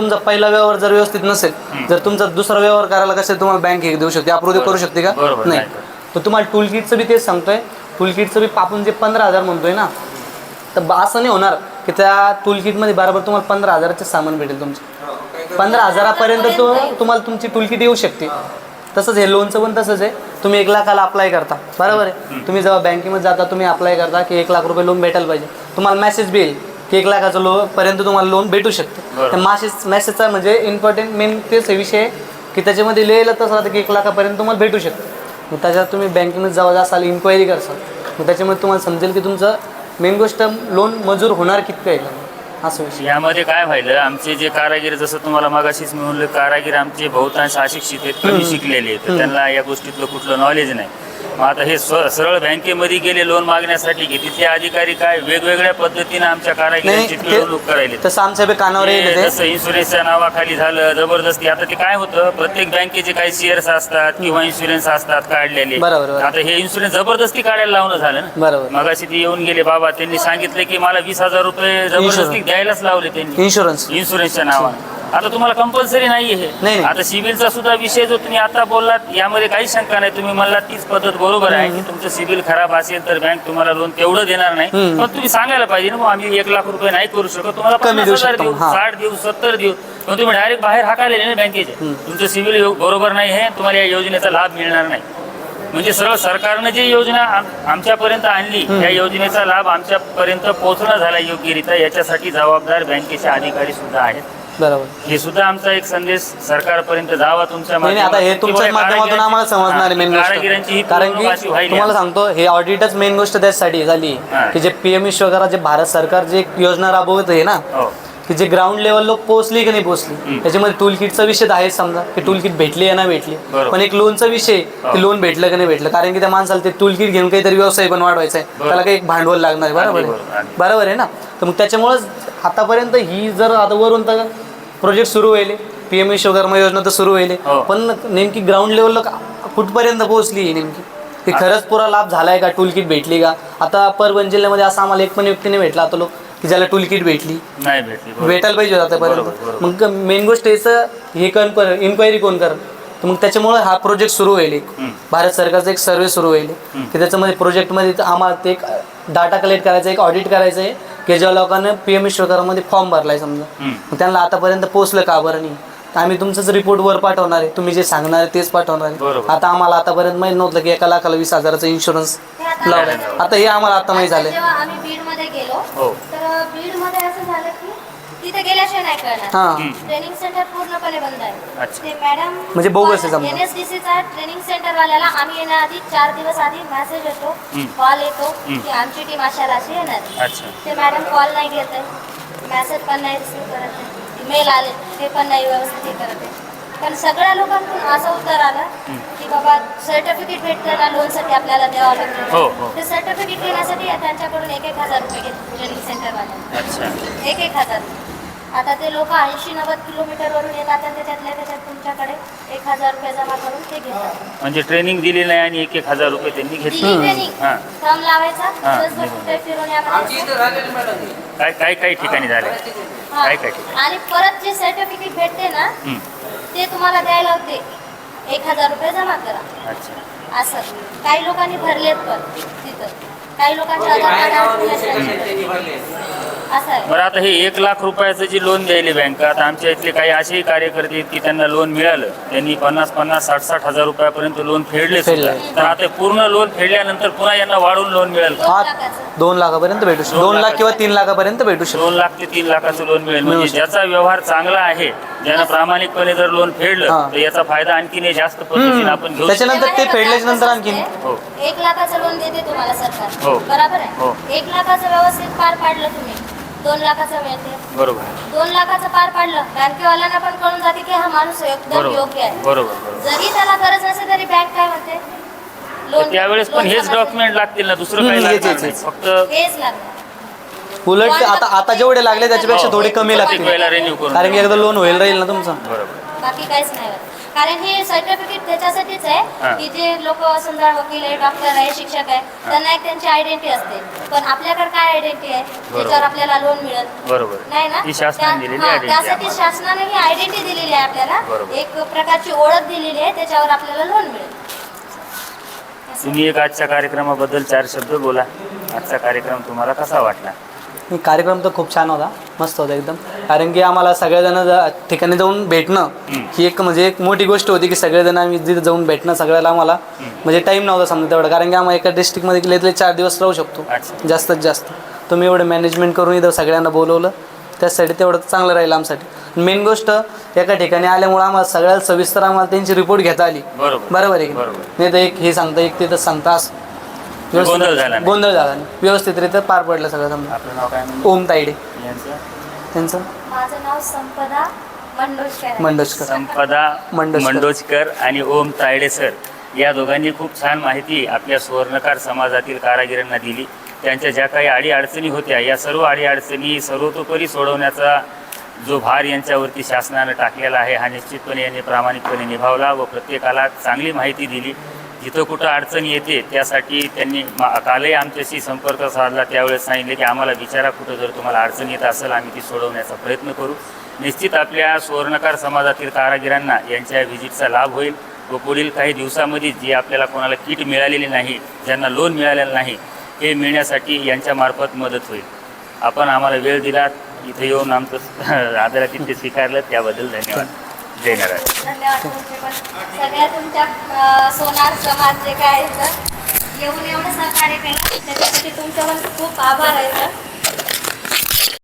तुमचा पहिला व्यवहार जर व्यवस्थित नसेल जर तुमचा दुसरा व्यवहार करायला कसं तुम्हाला बँक हे देऊ शकते? अप्रूव्ह करू शकते का? बरोबर, नाही. नाही. तर तुम्हाला टूल किटचं बी तेच सांगतोय. टूल किटचं बी आपण जे पंधरा हजार म्हणतोय ना तर बा- असं नाही होणार की त्या टूल किटमध्ये बरोबर तुम्हाला पंधरा हजाराचे सामान भेटेल तुमचं. पंधरा हजारापर्यंत तो तुम्हाला तुमची टूल किट येऊ शकते. तसंच हे लोनचं पण तसंच आहे. तुम्ही एक लाखाला अप्लाय करता. बरोबर आहे. तुम्ही जेव्हा बँकेमध्ये जाता तुम्ही अप्लाय करता की एक लाख रुपये लोन भेटायला पाहिजे. तुम्हाला मेसेज बी येईल. की एक लाखाचं लोन पर्यंत तुम्हाला लोन भेटू शकते. त्या मेसेज मेसेजचा म्हणजे इम्पॉर्टंट मेन तेच विषय आहे की त्याच्यामध्ये लिहिलं तसं राहतं की एक लाखापर्यंत तुम्हाला भेटू शकतं. मग त्याच्यात तुम्ही बँकेमध्ये जावं जासाल इन्क्वायरी करसाल मग त्याच्यामध्ये तुम्हाला समजेल की तुमचं मेन गोष्ट लोन मंजूर होणार कितकं आहे. असं विषय. यामध्ये काय व्हायलं आमचे जे कारागीर जसं तुम्हाला मगाशीच मी म्हणलं कारागीर आमचे बहुतांश अशिक्षित आहेत कमी शिकलेले आहेत. तर त्यांना या गोष्टीतलं कुठलं नॉलेज नाही. मग आता हे सरळ बँकेमध्ये गेले लोन मागण्यासाठी की तिथले अधिकारी काय वेगवेगळ्या पद्धतीने आमच्या कारागिरांची नाही पिळवणूक करायला ते तसं आमच्या बी कानावर येईल ते ते. जसं इन्शुरन्सच्या नावाखाली झालं जबरदस्ती. आता ते काय होतं प्रत्येक बँकेचे काही शेअर्स असतात किंवा इन्शुरन्स असतात काढलेले. बरोबर, बरोबर. आता हे इन्शुरन्स जबरदस्ती काढायला लावणं झालं ना. बरोबर. मगाशी ते येऊन गेले बाबा त्यांनी सांगितलं की मला वीस हजार रुपये जबरदस्ती Insurance. द्यायलाच लावले त्यांनी. इन्शुरन्स इन्शुरन्सच्या नावाने. आता तुम्हाला कंपल्सरी नाही हे. नाही, नाही. आता सिबिलचा सुद्धा विषय जो तुम्ही आता बोललात यामध्ये काही शंका नाही. तुम्ही म्हणला तीच पद्धत बरोबर आहे की तुमचं सिबिल खराब असेल तर बँक तुम्हाला लोन तेवढं देणार नाही. पण तुम्ही सांगायला पाहिजे ना आम्ही एक लाख रुपये नाही करू शकत. तुम्हाला पन्नास हजार देऊ. साठ देऊ सत्तर देऊ. पण तुम्ही डायरेक्ट बाहेर हाकाले ना बँकेचे तुमचं सिबिल बरोबर नाही आहे तुम्हाला या योजनेचा लाभ मिळणार नाही. म्हणजे सरळ सरकारनं जी योजना आम- आमच्यापर्यंत आणली या योजनेचा लाभ आमच्यापर्यंत पोहोचणं झाला योग्यरित्या याच्यासाठी जबाबदार बँकेचे अधिकारी सुद्धा आहेत. बरोबर हे सुद्धा आमचा एक संदेश सरकारपर्यंत जावा तुमच्या नाही नाही, आता हे माध्यमातून. तुमच्या किंवा माध्यमातून आम्हाला समजणार आहे मेन कारागिरांची ही गोष्ट कारण अशी की व्हायली तुम्हाला आहे. सांगतो हे ऑडिटच मेन गोष्ट त्याच्यासाठी झाली हा. की जे पी एम विश्वकरा जे भारत सरकार जे योजना राबवत आहे ना हो. की जे ग्राउंड लेवल लोक पोहोचली की नाही पोहोचली. त्याच्यामध्ये टूल किटचा विषय तर आहे समजा की टूल किट भेटली आहे ना भेटली बरोबर. पण एक लोनचा विषय हो. की लोन भेटलं की नाही भेटलं कारण की त्या माणसाला ते टूल किट घेऊन काहीतरी व्यवसाय पण वाढवायचा आहे बरोबर. त्याला काही एक भांडवल लागणार आहे बरोबर अगदी बरोबर, आहे. बरोबर आहे ना तर मग त्याच्यामुळंच आतापर्यंत ही जर आता वरून तर प्रोजेक्ट सुरू होईल पी एम विश्वकर्मा योजना तर सुरू होईल हो. पण नेमकी ग्राउंड लेवलला कुठपर्यंत पोहोचली नेमकी? की खरंच पुरा लाभ झालाय का? टूल किट भेटली का? आता परभणी जिल्ह्यामध्ये असं आम्हाला एक पण व्यक्तीने भेटला आता लोक की ज्याला टूल किट भेटली. नाही भेटली बरोबर. भेटायला पाहिजे होतं बरोबर, आतापर्यंत. बरोबर. मग मेन गोष्ट याचं हे कोण कर इन्क्वायरी कोण कर? तर मग त्याच्यामुळे हा प्रोजेक्ट सुरू होईल एक हम्म. भारत सरकारचा एक सर्वे सुरू होईल की त्याच्यामध्ये प्रोजेक्टमध्ये आम्हाला ते एक डाटा कलेक्ट करायचा एक ऑडिट करायचं आहे. की ज्या लोकांना पी एम विश्वकर्मामध्ये फॉर्म भरलाय समजा. मग त्यांना आतापर्यंत पोहोचलं का बरं नाही तर आम्ही तुमचंच रिपोर्ट वर पाठवणार आहे तुम्ही जे सांगणार आहे तेच पाठवणार आहे बरोबर. आता आम्हाला आतापर्यंत माहीत नव्हतं की एका लाखाला वीस हजाराचा इन्शुरन्स लावलाय आता हे आम्हाला आता माहीत झालंय जेव्हा आम्ही बीडमध्ये गेलो हो. तर बीडमध्ये असं झालं की तिथे गेल्याशिवाय नाही कळणार हां ट्रेनिंग सेंटर पूर्णपणे बंद आहे अच्छा. ते मॅडम म्हणजे बोगस आहे समजा. एनएसडीसीचा ट्रेनिंग सेंटर वाल्याला आम्ही येण्याआधी चार दिवस आधी मेसेज येतो हम्म. कॉल येतो हम्म. की आमची टीम अशा राशी येणार आहे. अच्छा ते मॅडम कॉल नाही घेत आहे मेसेज पण नाही रिसीव्ह करत आहे मेल आले ते पण नाही व्यवस्थित हे करत आहे पण सगळ्या लोकांकडून असं उत्तर आलं की बाबा सर्टिफिकेट भेटतं ना लोनसाठी आपल्याला द्यावं हो, लागतं? हो. ते सर्टिफिकेट घेण्यासाठी त्यांच्याकडून एक एक हजार रुपये घेत ट्रेनिंग सेंटरवाले अच्छा. एक एक हजार. आता ते लोक ऐंशी नव्वद किलोमीटरवरून येतात आणि त्याच्यातल्या त्याच्यात तुमच्याकडे एक हजार रुपये जमा करून ते घेतात. म्हणजे ट्रेनिंग दिली नाही आणि एक एक हजार रुपये त्यांनी दिली घेतले ट्रेनिंग हां. थंब लावायचा. हा. दिवसभर कुठे फिरून यामध्ये काय काय काही ठिकाणी झाले. हा. काय काय ठिकाणी? आणि परत जे सर्टिफिकेट भेटते ना. ते तुम्हाला द्यायला होते. एक हजार रुपये जमा करा. अच्छा. असं. काही लोकांनी भरलेत पण तिथं. काही लोकांचे आधार कार्ड असं आहे बरं आता हे एक लाख रुपयाचं जे लोन द्यायले बँक आता आमच्या इथले काही असेही कार्यकर्ते आहेत की त्यांना लोन मिळालं त्यांनी पन्नास पन्नास साठ साठ हजार रुपयापर्यंत लोन फेडले सुद्धा. तर आता पूर्ण लोन फेडल्यानंतर पुन्हा यांना वाढून लोन मिळेल का? दोन हा लाखापर्यंत भेटू शकतो दोन लाख. किंवा तीन लाखापर्यंत भेटू शकतो दोन लाख ते तीन लाखाचं लोन मिळेल मिळू म्हणजे. ज्याचा व्यवहार चांगला आहे ज्यानं प्रामाणिकपणे जर लोन फेडलं हा. तर याचा फायदा आणखीन जास्त पद्धतीने आपण घेऊ शकतो. त्याच्यानंतर ते फेडल्याच्या नंतर आणखीन? हो. एक लाखाचं लोन देते तुम्हाला सरकार हो. बरोबर हो. आहे एक लाखाचं व्यवस्थित पार पाडलं तुम्ही दोन लाखाचं मिळते. बरोबर. दोन लाखाचं पार पाडलं बँकेवाल्यांना पण कळून जाते की हा माणूस एकदम बरोबर योग्य आहे. बरोबर बरोबर. जरी त्याला गरज नसेल तरी बँक काय म्हणते? तर त्यावेळेस पण हेच डॉक्युमेंट लागतील ना दुसरं हम्म, काही हेच, लागणार हेच, नाही. हेच. फक्त हेच लागणार. उलट आता आता जेवढे लागले त्याच्यापेक्षा हो. थोडे कमी प्रत्येक लागतील. वेळेला renew करून कारण की एकदा लोन होईल राहील ना तुमचं. बरोबर. बाकी काहीच नाही होत. कारण हे सर्टिफिकेट त्याच्यासाठीच. आहे की जे लोक समजा वकील आहे डॉक्टर आहे शिक्षक आहे त्यांना एक त्यांची आयडेंटिटी असते. पण आपल्याकडे काय आयडेंटिटी आहे? त्याच्यावर आपल्याला लोन मिळत बरोबर. नाही ना? त्यासाठी. शासनाने ही आयडेंटिटी दिलेली आहे आपल्याला. एक प्रकारची ओळख दिलेली आहे त्याच्यावर आपल्याला लोन मिळेल. तुम्ही एक आजच्या कार्यक्रमाबद्दल चार शब्द बोला. आजचा कार्यक्रम तुम्हाला कसा वाटला? कार्यक्रम तर खूप छान होता. मस्त होता एकदम. कारण की आम्हाला सगळेजण जा- ठिकाणी जाऊन भेटणं. ही एक म्हणजे एक मोठी गोष्ट होती की सगळेजण आम्ही तिथे जाऊन भेटणं सगळ्याला आम्हाला म्हणजे टाईम नव्हता समजा तेवढा. कारण की आम्हाला एका डिस्ट्रिक्टमध्ये गेले तरी चार दिवस राहू शकतो. अच्छा. जास्तीत जास्त. तुम्ही एवढं मॅनेजमेंट करून इथं सगळ्यांना बोलवलं. त्यासाठी तेवढं चांगलं राहील आमसाठी. मेन गोष्ट एका ठिकाणी आल्यामुळे आम्हाला सगळ्यात सविस्तर आम्हाला त्यांची रिपोर्ट घेता आली. बरोबर. बरोबर आहे की बरोबर. नाही तर एक हे सांगता एक तिथं सांगता असं गोंधळ झाला नाही. गोंधळ झाला नाही. व्यवस्थितरित्या पार पडलं सगळं समजा. आपलं नाव काय म्हणलं? ओम तायडे यांचं? त्यांचं? माझं नाव संपदा आहे. मंडोजकर. संपदा मंडोजकर. मंडोजकर आणि ओम तायडे सर. या दोघांनी खूप छान माहिती आपल्या सुवर्णकार समाजातील कारागिरांना दिली. त्यांच्या ज्या काही अडीअडचणी होत्या या सर्व अडीअडचणी सर्वतोपरी सोडवण्याचा जो भार यांच्यावरती शासनानं टाकलेला आहे हा निश्चितपणे यांनी प्रामाणिकपणे निभावला व प्रत्येकाला चांगली माहिती दिली. जिथं कुठं अडचण येते त्यासाठी त्यांनी मा- कालही आमच्याशी संपर्क साधला. त्यावेळेस सांगितले की आम्हाला विचारा कुठं जर तुम्हाला अडचण येत असेल आम्ही ती सोडवण्याचा प्रयत्न करू. निश्चित आपल्या सुवर्णकार समाजातील कारागिरांना यांच्या व्हिजिटचा लाभ होईल व पुढील काही दिवसामध्ये जी आपल्याला कोणाला किट मिळालेली नाही ज्यांना लोन मिळालेलं नाही हे मिळण्यासाठी यांच्यामार्फत मदत होईल. आपण आम्हाला वेळ दिलात. इथे येऊन आमचं आदरातिथ्य स्वीकारलं. त्याबद्दल धन्यवाद. जय नारायण धन्यवाद तुमचे पण. सगळ्या तुमच्या अं, सोनार समाज जे काय आहे सर येऊन एवढं सहकार्य केलं त्याच्यासाठी तुमचं पण खूप आभार आहे सर.